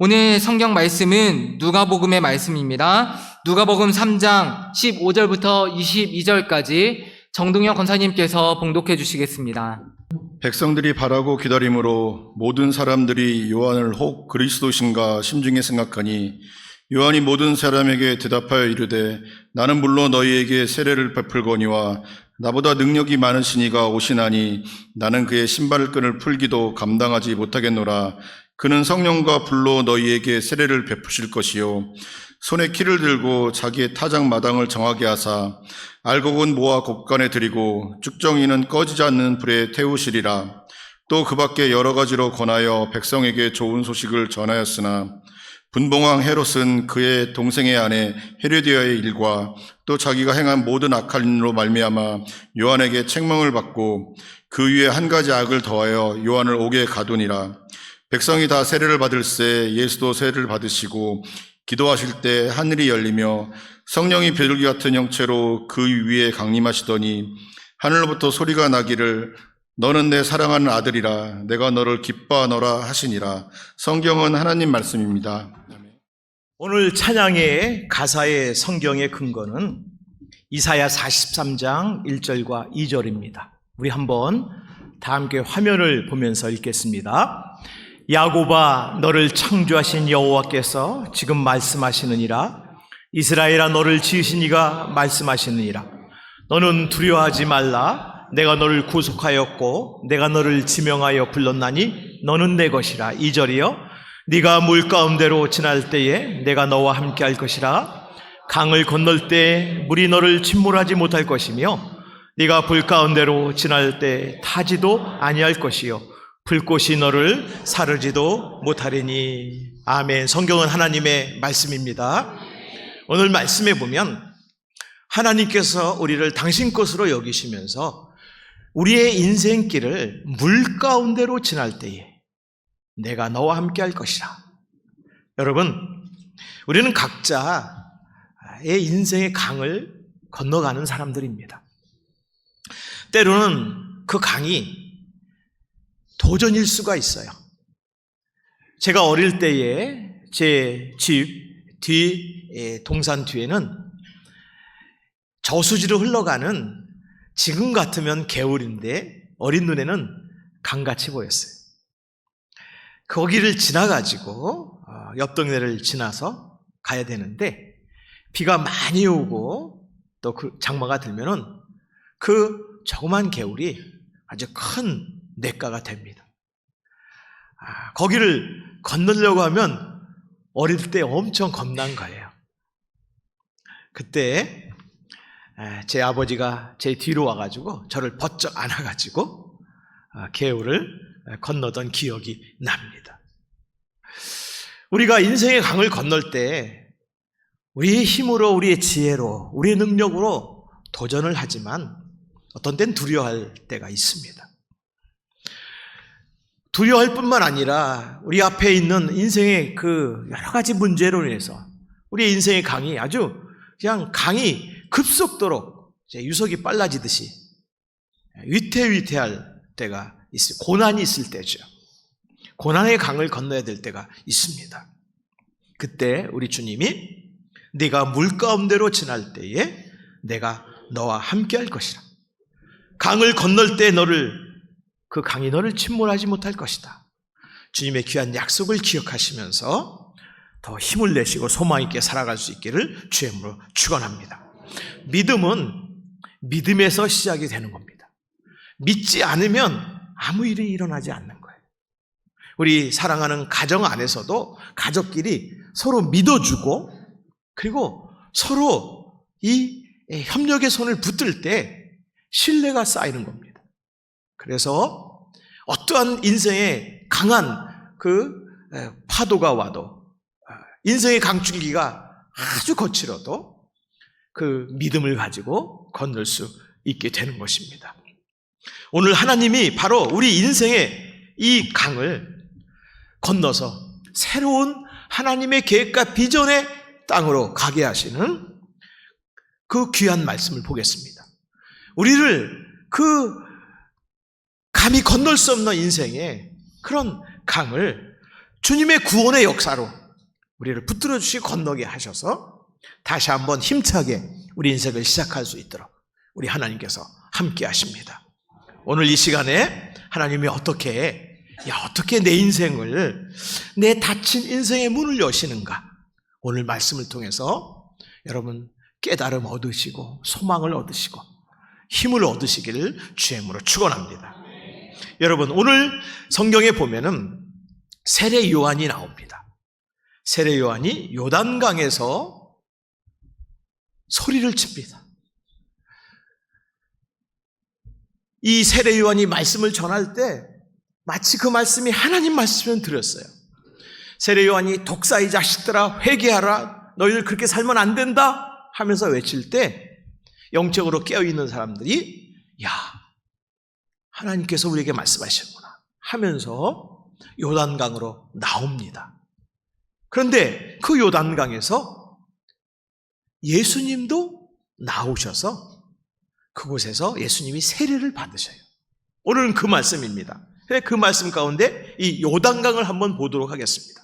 오늘 성경 말씀은 누가복음의 말씀입니다. 누가복음 3장 15절부터 22절까지 정동영 권사님께서 봉독해 주시겠습니다. 백성들이 바라고 기다림으로 모든 사람들이 요한을 혹 그리스도신가 심중에 생각하니 요한이 모든 사람에게 대답하여 이르되 나는 물론 너희에게 세례를 베풀거니와 나보다 능력이 많으시니가 오시나니 나는 그의 신발 끈을 풀기도 감당하지 못하겠노라 그는 성령과 불로 너희에게 세례를 베푸실 것이요 손에 키를 들고 자기의 타작 마당을 정하게 하사 알곡은 모아 곡간에 들이고 쭉정이는 꺼지지 않는 불에 태우시리라. 또 그 밖에 여러 가지로 권하여 백성에게 좋은 소식을 전하였으나 분봉왕 헤롯은 그의 동생의 아내 헤르디아의 일과 또 자기가 행한 모든 악한 일로 말미암아 요한에게 책망을 받고 그 위에 한 가지 악을 더하여 요한을 옥에 가두니라. 백성이 다 세례를 받을새 예수도 세례를 받으시고 기도하실 때 하늘이 열리며 성령이 비둘기 같은 형체로 그 위에 강림하시더니 하늘로부터 소리가 나기를 너는 내 사랑하는 아들이라 내가 너를 기뻐하노라 하시니라 성경은 하나님 말씀입니다. 오늘 찬양의 가사의 성경의 근거는 이사야 43장 1절과 2절입니다. 우리 한번 다 함께 화면을 보면서 읽겠습니다. 야고바 너를 창조하신 여호와께서 지금 말씀하시느니라. 이스라엘아 너를 지으신 이가 말씀하시느니라. 너는 두려워하지 말라. 내가 너를 구속하였고 내가 너를 지명하여 불렀나니 너는 내 것이라. 2절이요 네가 물 가운데로 지날 때에 내가 너와 함께 할 것이라. 강을 건널 때 물이 너를 침몰하지 못할 것이며 네가 불 가운데로 지날 때 타지도 아니할 것이요 불꽃이 너를 사르지도 못하리니 아멘 성경은 하나님의 말씀입니다 오늘 말씀에 보면 하나님께서 우리를 당신 것으로 여기시면서 우리의 인생길을 물 가운데로 지날 때에 내가 너와 함께 할 것이라. 여러분, 우리는 각자의 인생의 강을 건너가는 사람들입니다. 때로는 그 강이 도전일 수가 있어요. 제가 어릴 때에 제 집 뒤 동산 뒤에는 저수지로 흘러가는 지금 같으면 개울인데 어린 눈에는 강같이 보였어요. 거기를 지나가지고 어, 옆 동네를 지나서 가야 되는데 비가 많이 오고 또 그 장마가 들면은 그 조그만 개울이 아주 큰 냇가가 됩니다. 아, 거기를 건너려고 하면 어릴 때 엄청 겁난 거예요. 그때 제 아버지가 제 뒤로 와가지고 저를 버쩍 안아가지고 아, 개울을 건너던 기억이 납니다. 우리가 인생의 강을 건널 때 우리의 힘으로, 우리의 지혜로, 우리의 능력으로 도전을 하지만 어떤 땐 두려워할 때가 있습니다. 두려워할 뿐만 아니라 우리 앞에 있는 인생의 그 여러 가지 문제로 인해서 우리 인생의 강이 아주 그냥 강이 급속도로 유속이 빨라지듯이 위태위태할 때가 있어요. 고난이 있을 때죠. 고난의 강을 건너야 될 때가 있습니다. 그때 우리 주님이 네가 물 가운데로 지날 때에 내가 너와 함께 할 것이라. 강을 건널 때 너를 그 강이 너를 침몰하지 못할 것이다. 주님의 귀한 약속을 기억하시면서 더 힘을 내시고 소망 있게 살아갈 수 있기를 주님으로 축원합니다. 믿음은 믿음에서 시작이 되는 겁니다. 믿지 않으면 아무 일이 일어나지 않는 거예요. 우리 사랑하는 가정 안에서도 가족끼리 서로 믿어주고 그리고 서로 이 협력의 손을 붙들 때 신뢰가 쌓이는 겁니다. 그래서 어떠한 인생의 강한 그 파도가 와도 인생의 강줄기가 아주 거칠어도 그 믿음을 가지고 건널 수 있게 되는 것입니다. 오늘 하나님이 바로 우리 인생의 이 강을 건너서 새로운 하나님의 계획과 비전의 땅으로 가게 하시는 그 귀한 말씀을 보겠습니다. 우리를 그 감히 건널 수 없는 인생의 그런 강을 주님의 구원의 역사로 우리를 붙들어 주시 건너게 하셔서 다시 한번 힘차게 우리 인생을 시작할 수 있도록 우리 하나님께서 함께 하십니다. 오늘 이 시간에 하나님이 어떻게 야 어떻게 내 인생을 내 닫힌 인생의 문을 여시는가 오늘 말씀을 통해서 여러분 깨달음 얻으시고 소망을 얻으시고 힘을 얻으시기를 주의 이름으로 축원합니다. 여러분 오늘 성경에 보면은 세례 요한이 나옵니다. 세례 요한이 요단강에서 소리를 칩니다. 이 세례 요한이 말씀을 전할 때 마치 그 말씀이 하나님 말씀을 들었어요. 세례 요한이 독사의 자식들아 회개하라 너희들 그렇게 살면 안 된다 하면서 외칠 때 영적으로 깨어 있는 사람들이 야 하나님께서 우리에게 말씀하시는구나 하면서 요단강으로 나옵니다. 그런데 그 요단강에서 예수님도 나오셔서 그곳에서 예수님이 세례를 받으셔요. 오늘은 그 말씀입니다. 그 말씀 가운데 이 요단강을 한번 보도록 하겠습니다.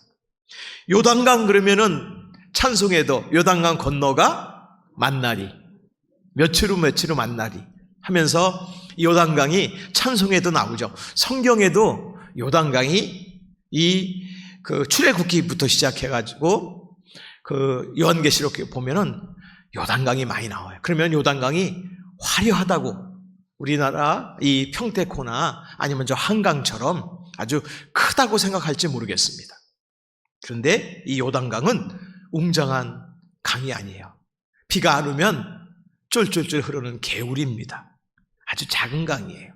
요단강 그러면은 찬송에도 요단강 건너가 만나리 며칠 후 며칠 후 만나리 하면서 요단강이 찬송에도 나오죠. 성경에도 요단강이 이 그 출애굽기부터 시작해가지고 그 요한계시록 보면은 요단강이 많이 나와요. 그러면 요단강이 화려하다고 우리나라 이 평택호나 아니면 저 한강처럼 아주 크다고 생각할지 모르겠습니다. 그런데 이 요단강은 웅장한 강이 아니에요. 비가 안 오면 쫄쫄쫄 흐르는 개울입니다. 아주 작은 강이에요.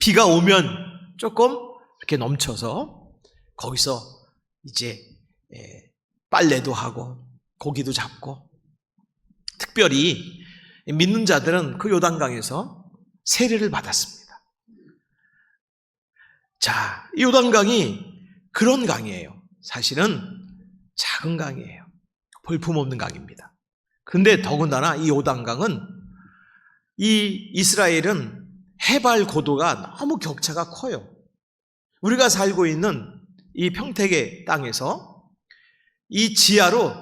비가 오면 조금 이렇게 넘쳐서 거기서 이제 예, 빨래도 하고 고기도 잡고 특별히 믿는 자들은 그 요단강에서 세례를 받았습니다. 자, 이 요단강이 그런 강이에요. 사실은 작은 강이에요. 볼품없는 강입니다. 근데 더군다나 이 요단강은 이 이스라엘은 해발 고도가 너무 격차가 커요. 우리가 살고 있는 이 평택의 땅에서 이 지하로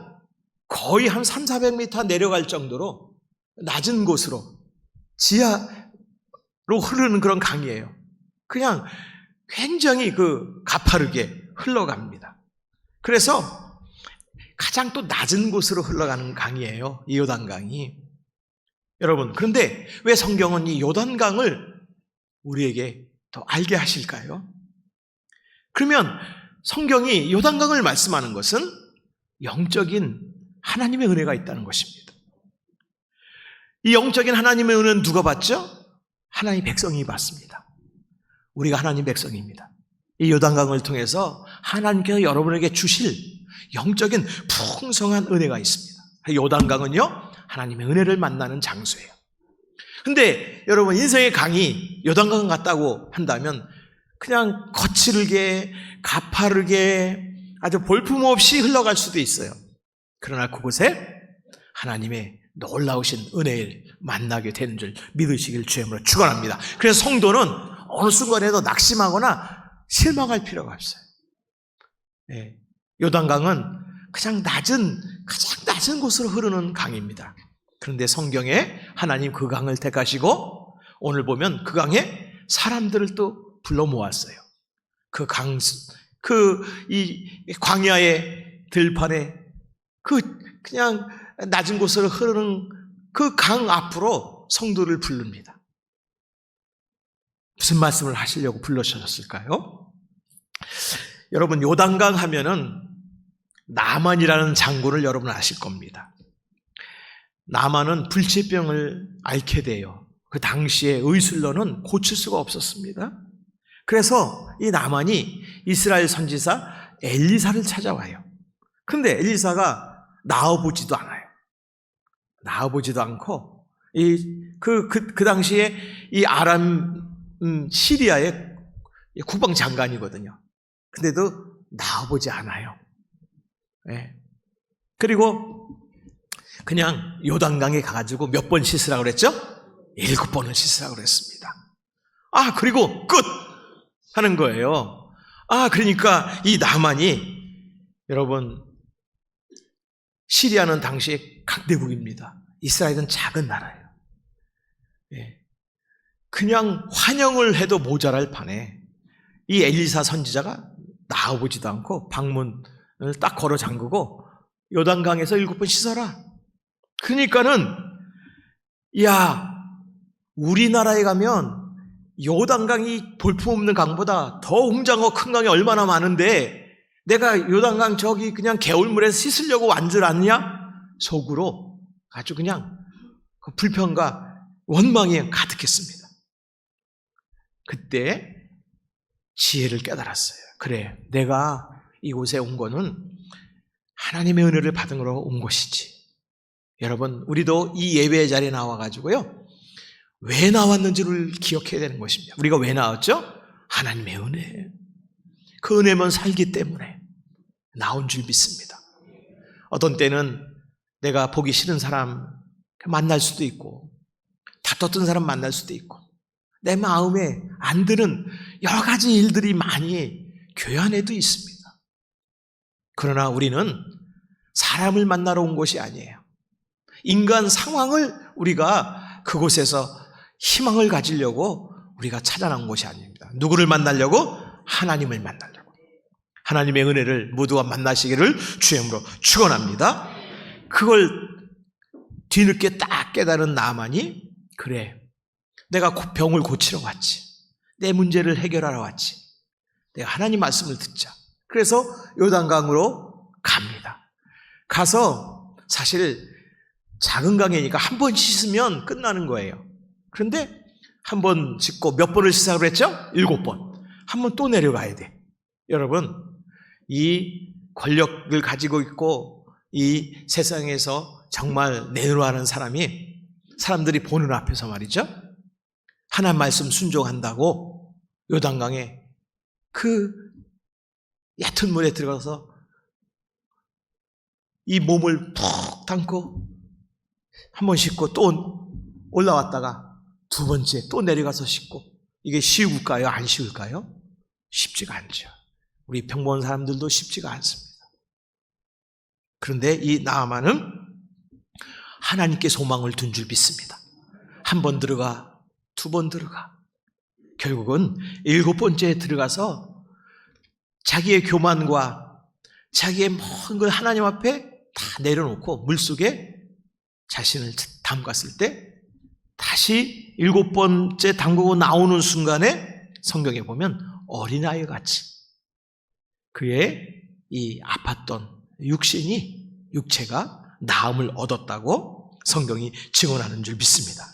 거의 한 3, 400m 내려갈 정도로 낮은 곳으로 지하로 흐르는 그런 강이에요. 그냥 굉장히 그 가파르게 흘러갑니다. 그래서 가장 또 낮은 곳으로 흘러가는 강이에요. 이 요단강이. 여러분, 그런데 왜 성경은 이 요단강을 우리에게 더 알게 하실까요? 그러면 성경이 요단강을 말씀하는 것은 영적인 하나님의 은혜가 있다는 것입니다. 이 영적인 하나님의 은혜는 누가 받죠? 하나님 백성이 받습니다. 우리가 하나님 백성입니다. 이 요단강을 통해서 하나님께서 여러분에게 주실 영적인 풍성한 은혜가 있습니다. 요단강은요, 하나님의 은혜를 만나는 장소예요. 근데 여러분, 인생의 강이 요단강 같다고 한다면 그냥 거칠게, 가파르게, 아주 볼품없이 흘러갈 수도 있어요. 그러나 그곳에 하나님의 놀라우신 은혜를 만나게 되는 줄 믿으시길 주임으로 축원합니다. 그래서 성도는 어느 순간에도 낙심하거나 실망할 필요가 없어요. 예, 요단강은 그냥 낮은 가장 낮은 곳으로 흐르는 강입니다. 그런데 성경에 하나님 그 강을 택하시고 오늘 보면 그 강에 사람들을 또 불러 모았어요. 그 강, 그 이 광야의 들판에 그 그냥 낮은 곳으로 흐르는 그 강 앞으로 성도를 부릅니다. 무슨 말씀을 하시려고 불러주셨을까요? 여러분 요단강 하면은 나만이라는 장군을 여러분 아실 겁니다. 나만은 불치병을 앓게 돼요. 그 당시에 의술로는 고칠 수가 없었습니다. 그래서 이 나만이 이스라엘 선지사 엘리사를 찾아와요. 근데 엘리사가 나와보지도 않아요. 나와보지도 않고 이그그 그, 그 당시에 이 아람 음, 시리아의 국방 장관이거든요. 근데도 나와보지 않아요. 예. 그리고 그냥 요단강에 가가지고 몇 번 씻으라고 그랬죠? 일곱 번을 씻으라고 그랬습니다. 아, 그리고 끝! 하는 거예요. 아, 그러니까 이 나만이 여러분 시리아는 당시 강대국입니다. 이스라엘은 작은 나라예요. 예. 그냥 환영을 해도 모자랄 판에 이 엘리사 선지자가 나와보지도 않고 방문을 딱 걸어 잠그고 요단강에서 일곱 번 씻어라. 그러니까는 야 우리나라에 가면 요단강이 볼품없는 강보다 더 웅장하고 큰 강이 얼마나 많은데 내가 요단강 저기 그냥 개울물에서 씻으려고 완줄 아느냐? 속으로 아주 그냥 그 불평과 원망이 가득했습니다. 그때 지혜를 깨달았어요. 그래, 내가 이곳에 온 거는 하나님의 은혜를 거로 온 것이지. 여러분, 우리도 이 예배 자리에 나와가지고요. 왜 나왔는지를 기억해야 되는 것입니다. 우리가 왜 나왔죠? 하나님의 은혜. 그 은혜만 살기 때문에 나온 줄 믿습니다. 어떤 때는 내가 보기 싫은 사람 만날 수도 있고, 다퉜던 사람 만날 수도 있고, 내 마음에 안 드는 여러 가지 일들이 많이 교회 안에도 있습니다. 그러나 우리는 사람을 만나러 온 것이 아니에요. 인간 상황을 우리가 그곳에서 희망을 가지려고 우리가 찾아난 것이 아닙니다. 누구를 만나려고? 하나님을 만나려고. 하나님의 은혜를 모두가 만나시기를 주임으로 축원합니다. 그걸 뒤늦게 딱 깨달은 나만이 그래 내가 고- 병을 고치러 왔지. 내 문제를 해결하러 왔지. 내가 하나님 말씀을 듣자. 그래서 요단강으로 갑니다. 가서 사실 작은 강이니까 한 번 씻으면 끝나는 거예요. 그런데 한 번 씻고 몇 번을 씻으라고 그랬죠? 일곱 번. 한 번 또 내려가야 돼. 여러분, 이 권력을 가지고 있고 이 세상에서 정말 내로하는 사람이 사람들이 보는 앞에서 말이죠. 하나님 말씀 순종한다고 요단강에 그 얕은 물에 들어가서 이 몸을 푹 담고 한 번 씻고 또 올라왔다가 두 번째 또 내려가서 씻고 이게 쉬울까요? 안 쉬울까요? 쉽지가 않죠. 우리 평범한 사람들도 쉽지가 않습니다. 그런데 이 나아만은 하나님께 소망을 둔 줄 믿습니다. 한 번 들어가, 두 번 들어가. 결국은 일곱 번째에 들어가서 자기의 교만과 자기의 모든 걸 하나님 앞에 다 내려놓고 물속에 자신을 담갔을 때 다시 일곱 번째 담그고 나오는 순간에 성경에 보면 어린아이 같이 그의 이 아팠던 육신이 육체가 나음을 얻었다고 성경이 증언하는 줄 믿습니다.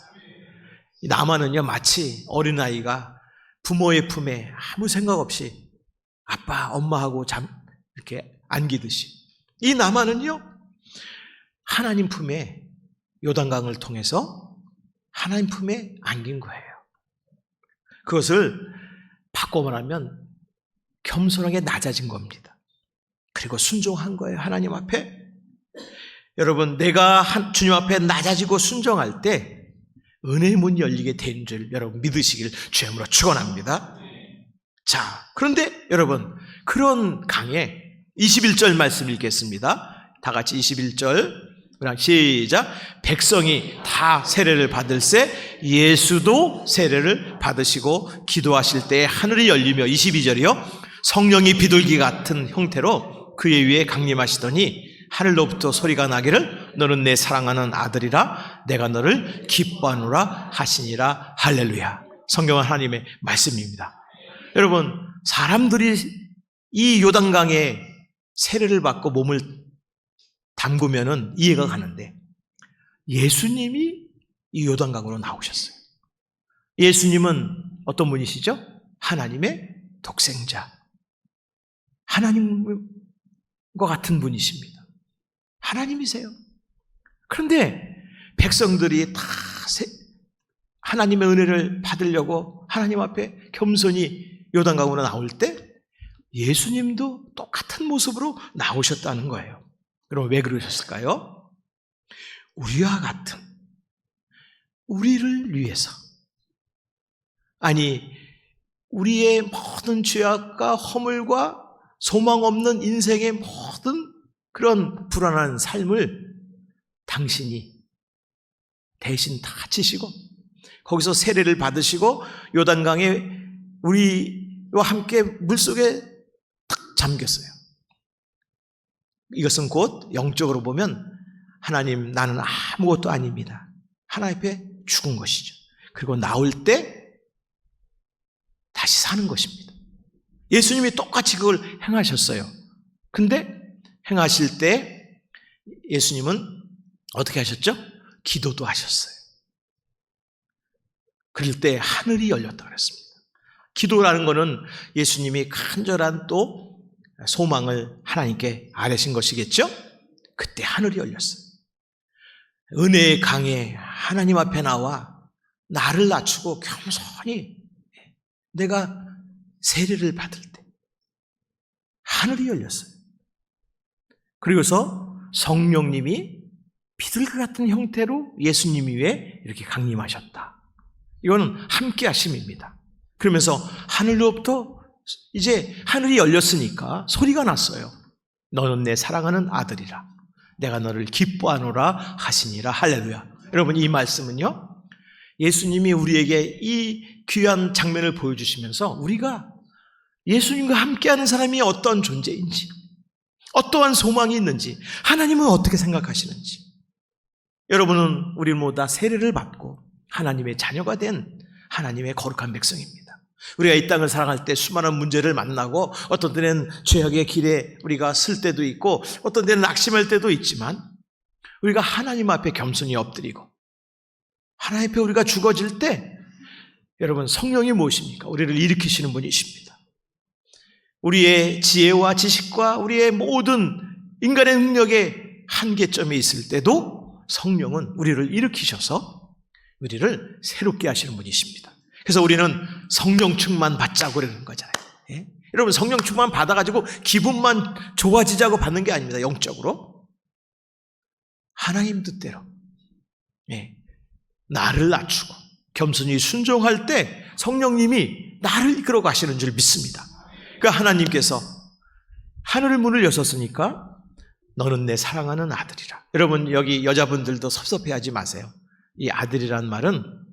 이 나만은요 마치 어린아이가 부모의 품에 아무 생각 없이 아빠 엄마하고 잠 이렇게 안기듯이 이 나만은요 하나님 품에 요단강을 통해서 하나님 품에 안긴 거예요. 그것을 바꿔 말하면 겸손하게 낮아진 겁니다. 그리고 순종한 거예요. 하나님 앞에. 여러분, 내가 한- 주님 앞에 낮아지고 순종할 때 은혜의 문이 열리게 되는 줄 여러분 믿으시길 주님으로 축원합니다. 자, 그런데 여러분, 그런 강에 21절 말씀 읽겠습니다. 다 같이 21절. 그냥 시작. 백성이 다 세례를 받을세 예수도 세례를 받으시고 기도하실 때 하늘이 열리며 22절이요. 성령이 비둘기 같은 형태로 그의 위에 강림하시더니 하늘로부터 소리가 나기를 너는 내 사랑하는 아들이라 내가 너를 기뻐하노라 하시니라 할렐루야. 성경은 하나님의 말씀입니다. 여러분 사람들이 이 요단강에 세례를 받고 몸을 담그면은 이해가 가는데 예수님이 이 요단강으로 나오셨어요. 예수님은 어떤 분이시죠? 하나님의 독생자. 하나님과 같은 분이십니다. 하나님이세요. 그런데 백성들이 다 세- 하나님의 은혜를 받으려고 하나님 앞에 겸손히 요단강으로 나올 때 예수님도 똑같은 모습으로 나오셨다는 거예요. 그럼 왜 그러셨을까요? 우리와 같은 우리를 위해서 아니 우리의 모든 죄악과 허물과 소망 없는 인생의 모든 그런 불안한 삶을 당신이 대신 다 지시고 거기서 세례를 받으시고 요단강에 우리와 함께 물속에 탁 잠겼어요. 이것은 곧 영적으로 보면 하나님 나는 아무것도 아닙니다. 하나님 앞에 죽은 것이죠. 그리고 나올 때 다시 사는 것입니다. 예수님이 똑같이 그걸 행하셨어요. 근데 행하실 때 예수님은 어떻게 하셨죠? 기도도 하셨어요. 그럴 때 하늘이 열렸다 그랬습니다. 기도라는 것은 예수님이 간절한 또 소망을 하나님께 아뢰신 것이겠죠? 그때 하늘이 열렸어요. 은혜의 강에 하나님 앞에 나와 나를 낮추고 겸손히 내가 세례를 받을 때 하늘이 열렸어요. 그리고서 성령님이 비둘기 같은 형태로 예수님 위에 이렇게 강림하셨다. 이거는 함께 하심입니다. 그러면서 하늘로부터 이제 하늘이 열렸으니까 소리가 났어요. 너는 내 사랑하는 아들이라. 내가 너를 기뻐하노라 하시니라. 할렐루야. 여러분 이 말씀은요. 예수님이 우리에게 이 귀한 장면을 보여주시면서 우리가 예수님과 함께하는 사람이 어떤 존재인지, 어떠한 소망이 있는지, 하나님은 어떻게 생각하시는지. 여러분은 우리 모두 다 세례를 받고 하나님의 자녀가 된 하나님의 거룩한 백성입니다. 우리가 이 땅을 살아갈 때 수많은 문제를 만나고 어떤 때는 죄악의 길에 우리가 쓸 때도 있고 어떤 때는 낙심할 때도 있지만 우리가 하나님 앞에 겸손히 엎드리고 하나님 앞에 우리가 죽어질 때 여러분 성령이 무엇입니까? 우리를 일으키시는 분이십니다. 우리의 지혜와 지식과 우리의 모든 인간의 능력의 한계점이 있을 때도 성령은 우리를 일으키셔서 우리를 새롭게 하시는 분이십니다. 그래서 우리는 성령 충만 받자고 그러는 거잖아요. 예? 여러분 성령 충만 받아가지고 기분만 좋아지자고 받는 게 아닙니다. 영적으로 하나님 뜻대로 예. 나를 낮추고 겸손히 순종할 때 성령님이 나를 이끌어 가시는 줄 믿습니다. 그러니까 하나님께서 하늘 문을 여셨으니까 너는 내 사랑하는 아들이라. 여러분 여기 여자분들도 섭섭해하지 마세요. 이 아들이란 말은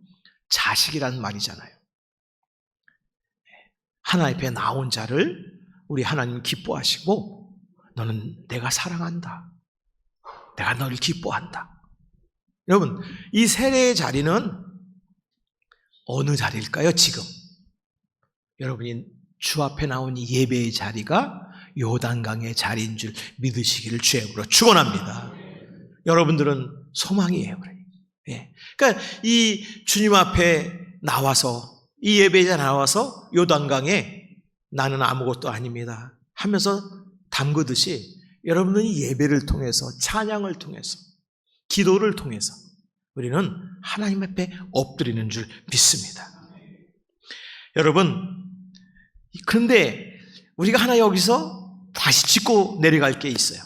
자식이란 말이잖아요. 하나님 앞에 나온 자를 우리 하나님 기뻐하시고 너는 내가 사랑한다. 내가 너를 기뻐한다. 여러분, 이 세례의 자리는 어느 자리일까요, 지금? 여러분이 주 앞에 나온 이 예배의 자리가 요단강의 자리인 줄 믿으시기를 주임으로 축원합니다. 여러분들은 소망이에요. 그래. 예. 그러니까 이 주님 앞에 나와서 이 예배자 나와서 요단강에 나는 아무것도 아닙니다 하면서 담그듯이 여러분은 이 예배를 통해서 찬양을 통해서 기도를 통해서 우리는 하나님 앞에 엎드리는 줄 믿습니다. 여러분 그런데 우리가 하나 여기서 다시 짚고 내려갈 게 있어요.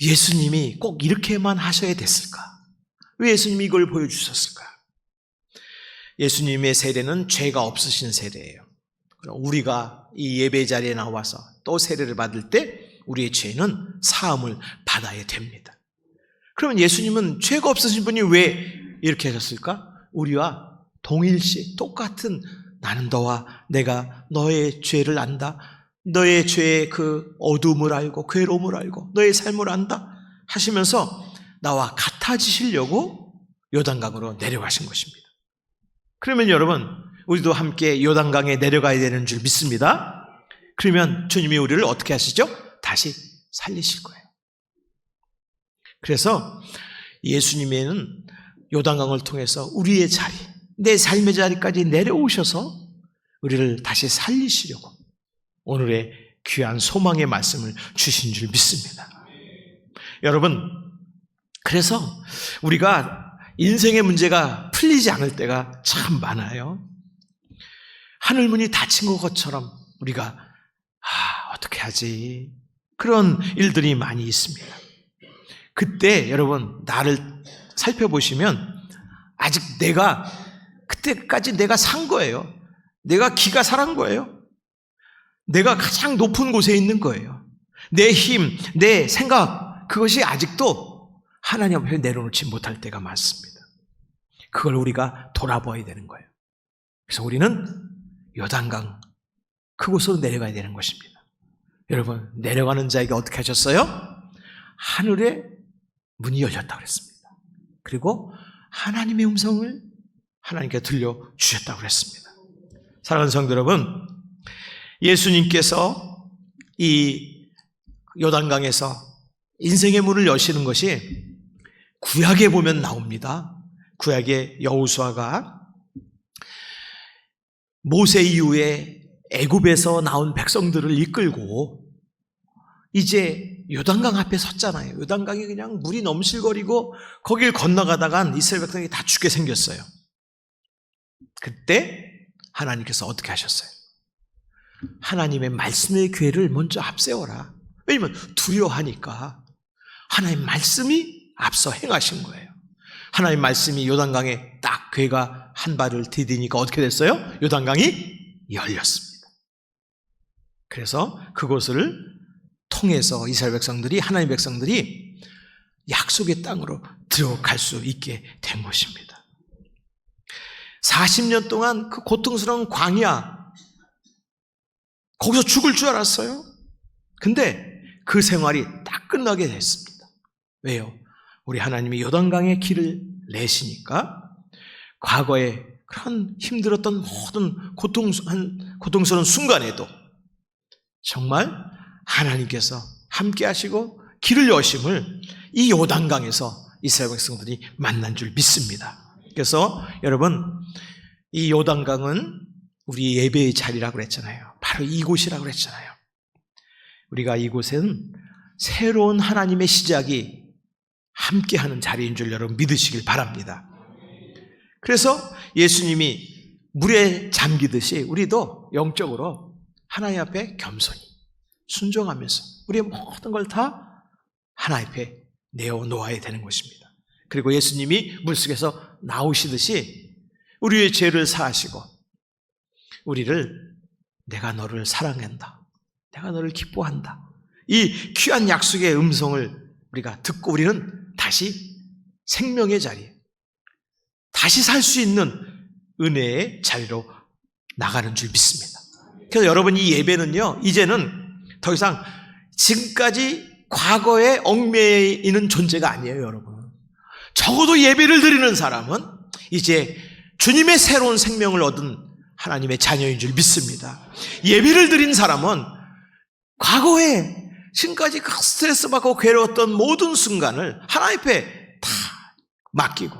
예수님이 꼭 이렇게만 하셔야 됐을까? 왜 예수님이 이걸 보여주셨을까? 예수님의 세례는 죄가 없으신 세례예요. 우리가 이 예배 자리에 나와서 또 세례를 받을 때 우리의 죄는 사함을 받아야 됩니다. 그러면 예수님은 죄가 없으신 분이 왜 이렇게 하셨을까? 우리와 동일시 똑같은 나는 너와 내가 너의 죄를 안다. 너의 죄의 그 어둠을 알고 괴로움을 알고 너의 삶을 안다 하시면서 나와 같 아지시려고 요단강으로 내려가신 것입니다. 그러면 여러분 우리도 함께 요단강에 내려가야 되는 줄 믿습니다. 그러면 주님이 우리를 어떻게 하시죠? 다시 살리실 거예요. 그래서 예수님에는 요단강을 통해서 우리의 자리, 내 삶의 자리까지 내려오셔서 우리를 다시 살리시려고 오늘의 귀한 소망의 말씀을 주신 줄 믿습니다. 여러분, 그래서 우리가 인생의 문제가 풀리지 않을 때가 참 많아요. 하늘문이 닫힌 것처럼 우리가 아, 어떻게 하지? 그런 일들이 많이 있습니다. 그때 여러분 나를 살펴보시면 아직 내가 그때까지 내가 산 거예요. 내가 기가 살한 거예요. 내가 가장 높은 곳에 있는 거예요. 내 힘, 내 생각, 그것이 아직도 하나님 앞에 내려놓지 못할 때가 많습니다. 그걸 우리가 돌아봐야 되는 거예요. 그래서 우리는 요단강 그곳으로 내려가야 되는 것입니다. 여러분, 내려가는 자에게 어떻게 하셨어요? 하늘에 문이 열렸다고 그랬습니다. 그리고 하나님의 음성을 하나님께 들려 주셨다고 그랬습니다. 사랑하는 성도 여러분, 예수님께서 이 요단강에서 인생의 문을 여시는 것이 구약에 보면 나옵니다. 구약의 여우수아가 모세 이후에 애굽에서 나온 백성들을 이끌고 이제 요단강 앞에 섰잖아요. 요단강이 그냥 물이 넘실거리고 거길 건너가다간 이스라엘 백성이 다 죽게 생겼어요. 그때 하나님께서 어떻게 하셨어요? 하나님의 말씀의 괴를 먼저 앞세워라. 왜냐면 두려워하니까 하나님 말씀이 앞서 행하신 거예요. 하나님 말씀이 요단강에 딱 괴가 한 발을 디디니까 어떻게 됐어요? 요단강이 열렸습니다. 그래서 그곳을 통해서 이스라엘 백성들이 하나님 백성들이 약속의 땅으로 들어갈 수 있게 된 것입니다. 40년 동안 그 고통스러운 광야 거기서 죽을 줄 알았어요. 근데 그 생활이 딱 끝나게 됐습니다. 왜요? 우리 하나님이 요단강의 길을 내시니까 과거에 그런 힘들었던 모든 고통한, 고통스러운 순간에도 정말 하나님께서 함께 하시고 길을 여심을 이 요단강에서 이스라엘 백성들이 만난 줄 믿습니다. 그래서 여러분 이 요단강은 우리 예배의 자리라고 그랬잖아요. 바로 이곳이라고 그랬잖아요. 우리가 이곳은 새로운 하나님의 시작이 함께하는 자리인 줄 여러분 믿으시길 바랍니다. 그래서 예수님이 물에 잠기듯이 우리도 영적으로 하나님 앞에 겸손히 순종하면서 우리의 모든 걸 다 하나님 앞에 내어놓아야 되는 것입니다. 그리고 예수님이 물속에서 나오시듯이 우리의 죄를 사하시고 우리를 내가 너를 사랑한다. 내가 너를 기뻐한다. 이 귀한 약속의 음성을 우리가 듣고 우리는 다시 생명의 자리, 다시 살 수 있는 은혜의 자리로 나가는 줄 믿습니다. 그래서 여러분 이 예배는요, 이제는 더 이상 지금까지 과거에 얽매여 있는 존재가 아니에요, 여러분. 적어도 예배를 드리는 사람은 이제 주님의 새로운 생명을 얻은 하나님의 자녀인 줄 믿습니다. 예배를 드린 사람은 과거에 지금까지 그 스트레스 받고 괴로웠던 모든 순간을 하나님 앞에 다 맡기고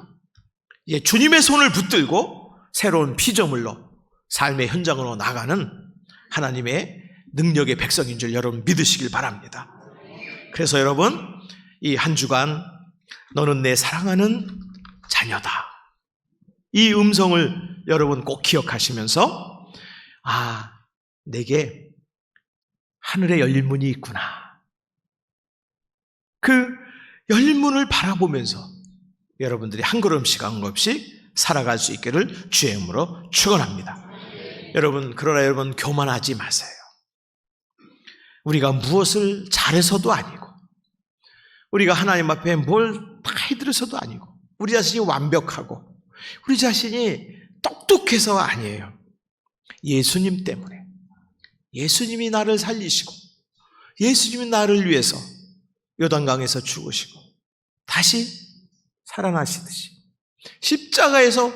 이제 주님의 손을 붙들고 새로운 피조물로 삶의 현장으로 나가는 하나님의 능력의 백성인 줄 여러분 믿으시길 바랍니다. 그래서 여러분 이 한 주간 너는 내 사랑하는 자녀다. 이 음성을 여러분 꼭 기억하시면서 아 내게 하늘에 열린 문이 있구나. 그 열린 문을 바라보면서 여러분들이 한 걸음씩 한 걸음씩 살아갈 수 있기를 주의 이름으로 축원합니다. 여러분 그러나 여러분 교만하지 마세요. 우리가 무엇을 잘해서도 아니고 우리가 하나님 앞에 뭘다 해드려서도 아니고 우리 자신이 완벽하고 우리 자신이 똑똑해서 아니에요. 예수님 때문에 예수님이 나를 살리시고 예수님이 나를 위해서 요단강에서 죽으시고 다시 살아나시듯이 십자가에서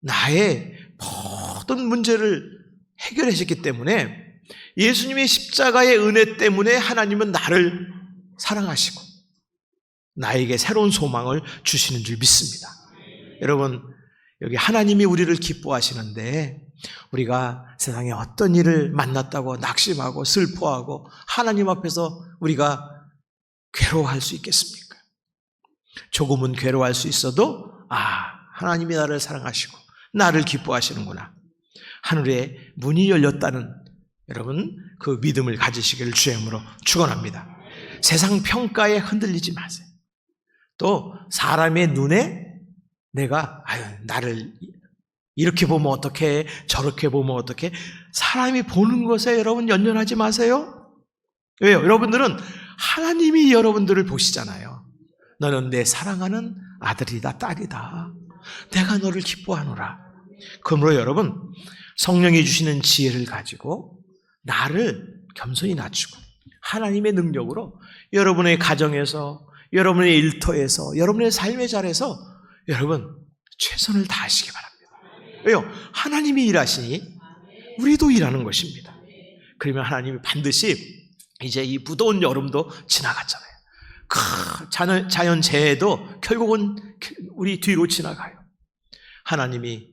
나의 모든 문제를 해결하셨기 때문에 예수님의 십자가의 은혜 때문에 하나님은 나를 사랑하시고 나에게 새로운 소망을 주시는 줄 믿습니다. 여러분, 여기 하나님이 우리를 기뻐하시는데 우리가 세상에 어떤 일을 만났다고 낙심하고 슬퍼하고 하나님 앞에서 우리가 괴로워할 수 있겠습니까? 조금은 괴로워할 수 있어도 아, 하나님이 나를 사랑하시고 나를 기뻐하시는구나. 하늘에 문이 열렸다는 여러분 그 믿음을 가지시기를 주임으로 축원합니다. 세상 평가에 흔들리지 마세요. 또 사람의 눈에 내가 아유 나를 이렇게 보면 어떻게, 저렇게 보면 어떻게. 사람이 보는 것에 여러분 연연하지 마세요. 왜요? 여러분들은 하나님이 여러분들을 보시잖아요. 너는 내 사랑하는 아들이다, 딸이다. 내가 너를 기뻐하노라. 그러므로 여러분, 성령이 주시는 지혜를 가지고 나를 겸손히 낮추고 하나님의 능력으로 여러분의 가정에서, 여러분의 일터에서, 여러분의 삶의 자리에서 여러분 최선을 다하시기 바랍니다. 왜요? 하나님이 일하시니 우리도 일하는 것입니다. 그러면 하나님이 반드시 이제 이 무더운 여름도 지나갔잖아요. 크, 자연, 자연 재해도 결국은 우리 뒤로 지나가요. 하나님이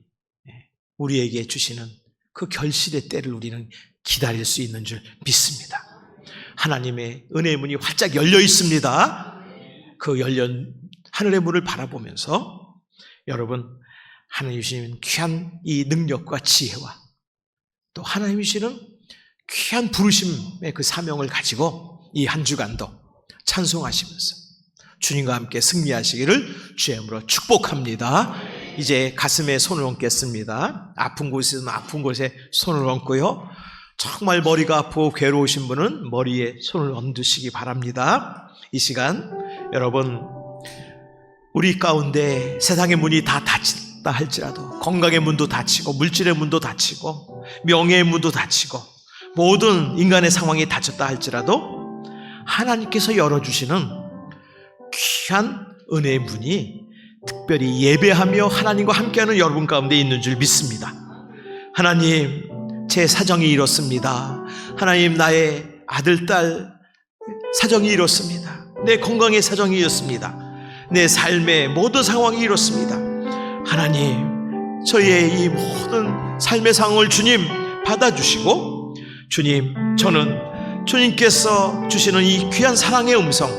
우리에게 주시는 그 결실의 때를 우리는 기다릴 수 있는 줄 믿습니다. 하나님의 은혜의 문이 활짝 열려 있습니다. 그 열려 하늘의 문을 바라보면서 여러분 하나님 주시는 귀한 이 능력과 지혜와 또 하나님 주시는 귀한 부르심의 그 사명을 가지고 이 한 주간도 찬송하시면서 주님과 함께 승리하시기를 주의 이름으로 축복합니다. 이제 가슴에 손을 얹겠습니다. 아픈 곳에는 아픈 곳에 손을 얹고요. 정말 머리가 아프고 괴로우신 분은 머리에 손을 얹으시기 바랍니다. 이 시간 여러분 우리 가운데 세상의 문이 다 닫힌다 할지라도 건강의 문도 닫히고 물질의 문도 닫히고 명예의 문도 닫히고 모든 인간의 상황이 닫혔다 할지라도 하나님께서 열어주시는 귀한 은혜의 문이 특별히 예배하며 하나님과 함께하는 여러분 가운데 있는 줄 믿습니다. 하나님, 제 사정이 이렇습니다. 하나님, 나의 아들, 딸 사정이 이렇습니다. 내 건강의 사정이 이렇습니다. 내 삶의 모든 상황이 이렇습니다. 하나님, 저희의 이 모든 삶의 상황을 주님 받아주시고, 주님, 저는 주님께서 주시는 이 귀한 사랑의 음성,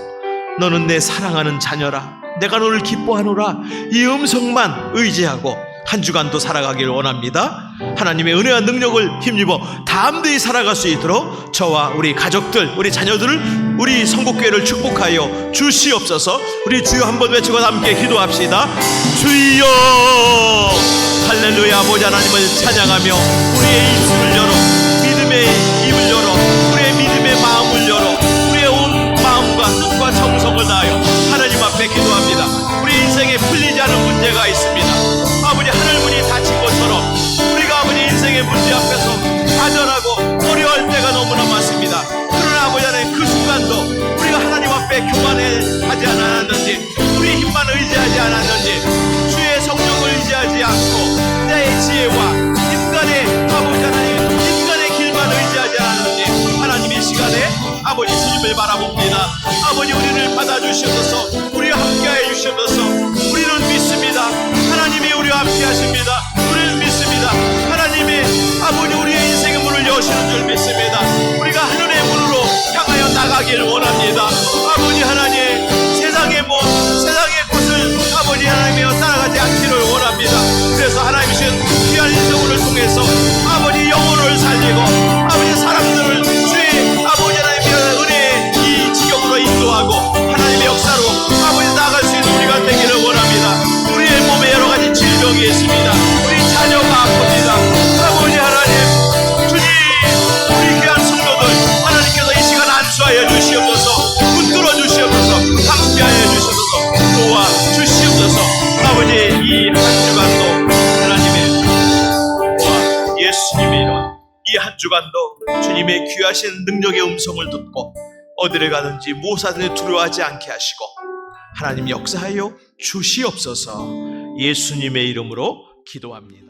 너는 내 사랑하는 자녀라. 내가 너를 기뻐하노라. 이 음성만 의지하고 한 주간도 살아가기를 원합니다. 하나님의 은혜와 능력을 힘입어 담대히 살아갈 수 있도록 저와 우리 가족들, 우리 자녀들을, 우리 성국교회를 축복하여 주시옵소서. 우리 주여 한번 외치고 함께 기도합시다. 주여! 할렐루야 아버지 하나님을 찬양하며 우리의 입술을 열어 아버지 우리를 받아주시옵소서 우리와 함께하여 주시옵소서 우리는 믿습니다. 하나님이 우리와 함께 하십니다. 주님의 귀하신 능력의 음성을 듣고 어디를 가든지 무엇하든지 두려워하지 않게 하시고 하나님 역사하여 주시옵소서 예수님의 이름으로 기도합니다.